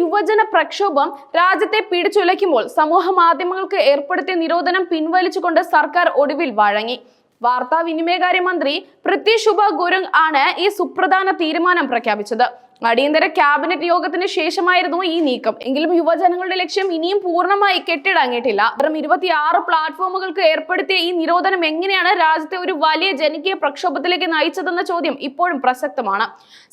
യുവജന പ്രക്ഷോഭം രാജ്യത്തെ പിടിച്ചുലയ്ക്കുമ്പോൾ സമൂഹ മാധ്യമങ്ങൾക്ക് ഏർപ്പെടുത്തിയ നിരോധനം പിൻവലിച്ചുകൊണ്ട് സർക്കാർ ഒടുവിൽ വഴങ്ങി. വാർത്താവിനിമയകാര്യ മന്ത്രി പൃഥ്വി ശുഭ ഗുരുങ് ആണ് ഈ സുപ്രധാന തീരുമാനം പ്രഖ്യാപിച്ചത്. അടിയന്തര ക്യാബിനറ്റ് യോഗത്തിന് ശേഷമായിരുന്നു ഈ നീക്കം. എങ്കിലും യുവജനങ്ങളുടെ ലക്ഷ്യം ഇനിയും പൂർണമായി കെട്ടിടങ്ങിയിട്ടില്ല. വെറും ഇരുപത്തിയാറ് പ്ലാറ്റ്ഫോമുകൾക്ക് ഏർപ്പെടുത്തിയ ഈ നിരോധനം എങ്ങനെയാണ് രാജ്യത്തെ ഒരു വലിയ ജനകീയ പ്രക്ഷോഭത്തിലേക്ക് നയിച്ചതെന്ന ചോദ്യം ഇപ്പോഴും പ്രസക്തമാണ്.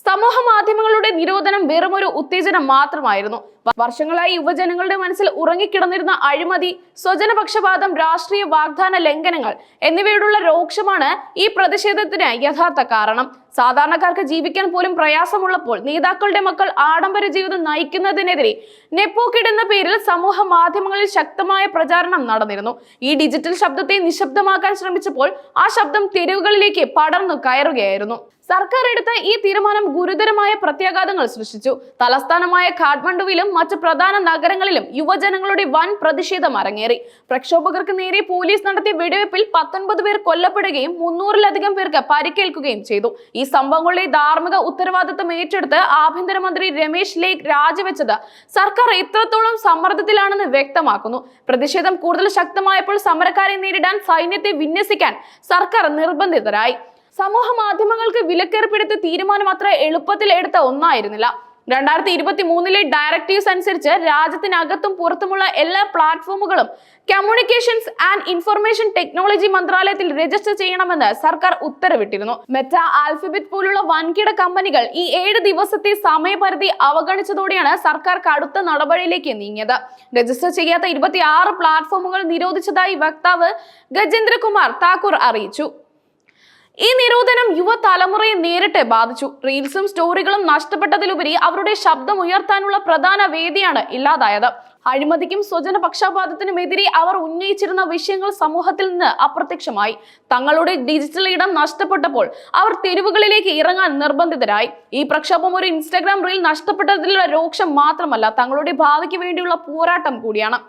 സമൂഹ മാധ്യമങ്ങളുടെ നിരോധനം വെറും ഒരു ഉത്തേജനം മാത്രമായിരുന്നു. വർഷങ്ങളായി യുവജനങ്ങളുടെ മനസ്സിൽ ഉറങ്ങിക്കിടന്നിരുന്ന അഴിമതി സ്വജനപക്ഷപാതം രാഷ്ട്രീയ വാഗ്ദാന ലംഘനങ്ങൾ എന്നിവയോടുള്ള രോക്ഷമാണ് ഈ പ്രതിഷേധത്തിന് യഥാർത്ഥ കാരണം. സാധാരണക്കാർക്ക് ജീവിക്കാൻ പോലും പ്രയാസമുള്ളപ്പോൾ നേതാക്കളുടെ മക്കൾ ആഡംബര ജീവിതം നയിക്കുന്നതിനെതിരെ നെപ്പോക്കിഡ് എന്ന പേരിൽ സമൂഹ മാധ്യമങ്ങളിൽ ശക്തമായ പ്രചാരണം നടന്നിരുന്നു. ഈ ഡിജിറ്റൽ ശബ്ദത്തെ നിശബ്ദമാക്കാൻ ശ്രമിച്ചപ്പോൾ ആ ശബ്ദം തെരുവുകളിലേക്ക് പടർന്നു കയറുകയായിരുന്നു. സർക്കാർ എടുത്ത ഈ തീരുമാനം ഗുരുതരമായ പ്രത്യാഘാതങ്ങൾ സൃഷ്ടിച്ചു. തലസ്ഥാനമായ കാഠ്മണ്ഡുവിലും മറ്റ് പ്രധാന നഗരങ്ങളിലും യുവജനങ്ങളുടെ വൻ പ്രതിഷേധം അരങ്ങേറി. പ്രക്ഷോഭകർക്ക് നേരെ പോലീസ് നടത്തിയ വെടിവെപ്പിൽ പത്തൊൻപത് പേർ കൊല്ലപ്പെടുകയും മുന്നൂറിലധികം പേർക്ക് പരിക്കേൽക്കുകയും ചെയ്തു. ഈ സംഭവങ്ങളുടെ ധാർമ്മിക ഉത്തരവാദിത്തം ഏറ്റെടുത്ത് ആഭ്യന്തരമന്ത്രി രമേശ് ലേക്ക് രാജിവെച്ചത് സർക്കാർ എത്രത്തോളം സമ്മർദ്ദത്തിലാണെന്ന് വ്യക്തമാക്കുന്നു. പ്രതിഷേധം കൂടുതൽ ശക്തമായപ്പോൾ സമരക്കാരെ നേരിടാൻ സൈന്യത്തെ വിന്യസിക്കാൻ സർക്കാർ നിർബന്ധിതരായി. സമൂഹ മാധ്യമങ്ങൾക്ക് വിലക്കേർപ്പെടുത്ത തീരുമാനം അത്ര എളുപ്പത്തിൽ എടുത്ത ഒന്നായിരുന്നില്ല. രണ്ടായിരത്തി ഇരുപത്തി മൂന്നിലെ ഡയറക്റ്റീവ്സ് അനുസരിച്ച് രാജ്യത്തിനകത്തും പുറത്തുമുള്ള എല്ലാ പ്ലാറ്റ്ഫോമുകളും കമ്മ്യൂണിക്കേഷൻസ് ആൻഡ് ഇൻഫർമേഷൻ ടെക്നോളജി മന്ത്രാലയത്തിൽ രജിസ്റ്റർ ചെയ്യണമെന്ന് സർക്കാർ ഉത്തരവിട്ടിരുന്നു. മെറ്റ ആൽഫബറ്റ് പോലുള്ള വൻകിട കമ്പനികൾ ഈ ഏഴ് ദിവസത്തെ സമയപരിധി അവഗണിച്ചതോടെയാണ് സർക്കാർ കടുത്ത നടപടിയിലേക്ക് നീങ്ങിയത്. രജിസ്റ്റർ ചെയ്യാത്ത ഇരുപത്തി പ്ലാറ്റ്ഫോമുകൾ നിരോധിച്ചതായി വക്താവ് ഗജേന്ദ്രകുമാർ താക്കൂർ അറിയിച്ചു. ഈ നിരോധനം യുവതലമുറയെ നേരിട്ട് ബാധിച്ചു. റീൽസും സ്റ്റോറികളും നഷ്ടപ്പെട്ടതിലുപരി അവരുടെ ശബ്ദം ഉയർത്താനുള്ള പ്രധാന വേദിയാണ് ഇല്ലാതായത്. അഴിമതിക്കും സ്വജന പക്ഷപാതത്തിനുമെതിരെ അവർ ഉന്നയിച്ചിരുന്ന വിഷയങ്ങൾ സമൂഹത്തിൽ നിന്ന് അപ്രത്യക്ഷമായി. തങ്ങളുടെ ഡിജിറ്റൽ ഇടം നഷ്ടപ്പെട്ടപ്പോൾ അവർ തെരുവുകളിലേക്ക് ഇറങ്ങാൻ നിർബന്ധിതരായി. ഈ പ്രക്ഷോഭം ഒരു ഇൻസ്റ്റാഗ്രാം റീൽ നഷ്ടപ്പെട്ടതിലുള്ള രോക്ഷം മാത്രമല്ല തങ്ങളുടെ ഭാവിക്ക് വേണ്ടിയുള്ള പോരാട്ടം കൂടിയാണ്.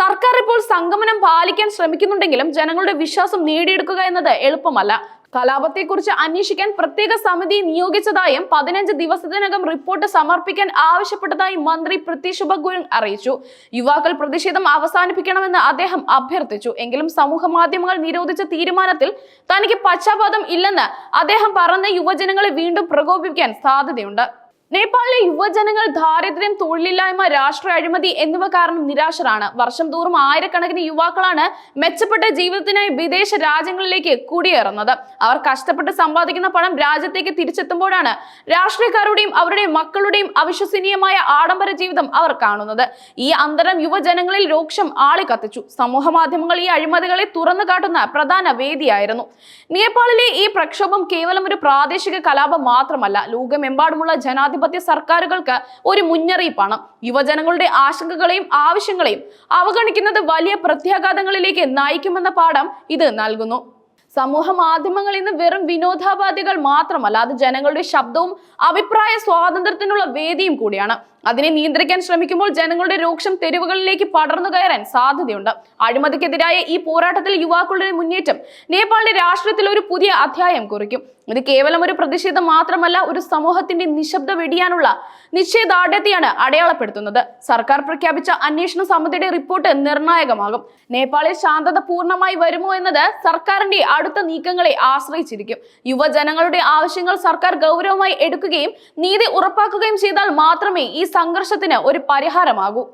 സർക്കാർ ഇപ്പോൾ സംഗമനം പാലിക്കാൻ ശ്രമിക്കുന്നുണ്ടെങ്കിലും ജനങ്ങളുടെ വിശ്വാസം നേടിയെടുക്കുക എന്നത് എളുപ്പമല്ല. കലാപത്തെക്കുറിച്ച് അന്വേഷിക്കാൻ പ്രത്യേക സമിതി നിയോഗിച്ചതായും പതിനഞ്ച് ദിവസത്തിനകം റിപ്പോർട്ട് സമർപ്പിക്കാൻ ആവശ്യപ്പെട്ടതായും മന്ത്രി പൃഥ്വി ശുഭഗുരു അറിയിച്ചു. യുവാക്കൾ പ്രതിഷേധം അവസാനിപ്പിക്കണമെന്ന് അദ്ദേഹം അഭ്യർത്ഥിച്ചു. എങ്കിലും സമൂഹ മാധ്യമങ്ങൾ നിരോധിച്ച തീരുമാനത്തിൽ തനിക്ക് പശ്ചാത്തലം ഇല്ലെന്ന് അദ്ദേഹം പറഞ്ഞ യുവജനങ്ങളെ വീണ്ടും പ്രകോപിപ്പിക്കാൻ സാധ്യതയുണ്ട്. നേപ്പാളിലെ യുവജനങ്ങൾ ദാരിദ്ര്യം തൊഴിലില്ലായ്മ രാഷ്ട്ര അഴിമതി എന്നിവ കാരണം നിരാശരാണ്. വർഷം തോറും ആയിരക്കണക്കിന് യുവാക്കളാണ് മെച്ചപ്പെട്ട ജീവിതത്തിനായി വിദേശ രാജ്യങ്ങളിലേക്ക് കുടിയേറുന്നത്. അവർ കഷ്ടപ്പെട്ട് സമ്പാദിക്കുന്ന പണം രാജ്യത്തേക്ക് തിരിച്ചെത്തുമ്പോഴാണ് രാഷ്ട്രീയക്കാരുടെയും അവരുടെ മക്കളുടെയും അവിശ്വസനീയമായ ആഡംബര ജീവിതം അവർ കാണുന്നത്. ഈ അന്തരം യുവജനങ്ങളിൽ രോക്ഷം ആളിക്കത്തിച്ചു. സമൂഹ മാധ്യമങ്ങൾ ഈ അഴിമതികളെ തുറന്നു കാട്ടുന്ന പ്രധാന വേദിയായിരുന്നു. നേപ്പാളിലെ ഈ പ്രക്ഷോഭം കേവലം ഒരു പ്രാദേശിക കലാപം മാത്രമല്ല ലോകമെമ്പാടുമുള്ള ജനാധിപത്യ സർക്കാരുകൾക്ക് ഒരു മുന്നറിയിപ്പാണ്. യുവജനങ്ങളുടെ ആശങ്കകളെയും ആവശ്യങ്ങളെയും അവഗണിക്കുന്നത് വലിയ പ്രത്യാഘാതങ്ങളിലേക്ക് നയിക്കുമെന്ന പാഠം ഇത് നൽകുന്നു. സമൂഹ മാധ്യമങ്ങൾ ഇന്ന് വെറും വിനോദാപാധികൾ മാത്രമല്ല അത് ജനങ്ങളുടെ ശബ്ദവും അഭിപ്രായ സ്വാതന്ത്ര്യത്തിനുള്ള വേദിയും കൂടിയാണ്. അതിനെ നിയന്ത്രിക്കാൻ ശ്രമിക്കുമ്പോൾ ജനങ്ങളുടെ രൂക്ഷം തെരുവുകളിലേക്ക് പടർന്നു കയറാൻ സാധ്യതയുണ്ട്. അഴിമതിക്കെതിരായ ഈ പോരാട്ടത്തിൽ യുവാക്കളുടെ മുന്നേറ്റം നേപ്പാളിന്റെ രാഷ്ട്രീയത്തിൽ ഒരു പുതിയ അധ്യായം കുറിക്കും. ഇത് കേവലം ഒരു പ്രതിഷേധം മാത്രമല്ല ഒരു സമൂഹത്തിന്റെ നിശബ്ദ വെടിയാനുള്ള നിശ്ചയദാർഢ്യത്തെയാണ് അടയാളപ്പെടുത്തുന്നത്. സർക്കാർ പ്രഖ്യാപിച്ച അന്വേഷണ സമിതിയുടെ റിപ്പോർട്ട് നിർണായകമാകും. നേപ്പാളിൽ ശാന്തത പൂർണമായി വരുമോ എന്നത് സർക്കാരിന്റെ അടുത്ത നീക്കങ്ങളെ ആശ്രയിച്ചിരിക്കും. യുവജനങ്ങളുടെ ആവശ്യങ്ങൾ സർക്കാർ ഗൗരവമായി എടുക്കുകയും നീതി ഉറപ്പാക്കുകയും ചെയ്താൽ മാത്രമേ ഈ സംഘർഷത്തിന് ഒരു പരിഹാരമാകൂ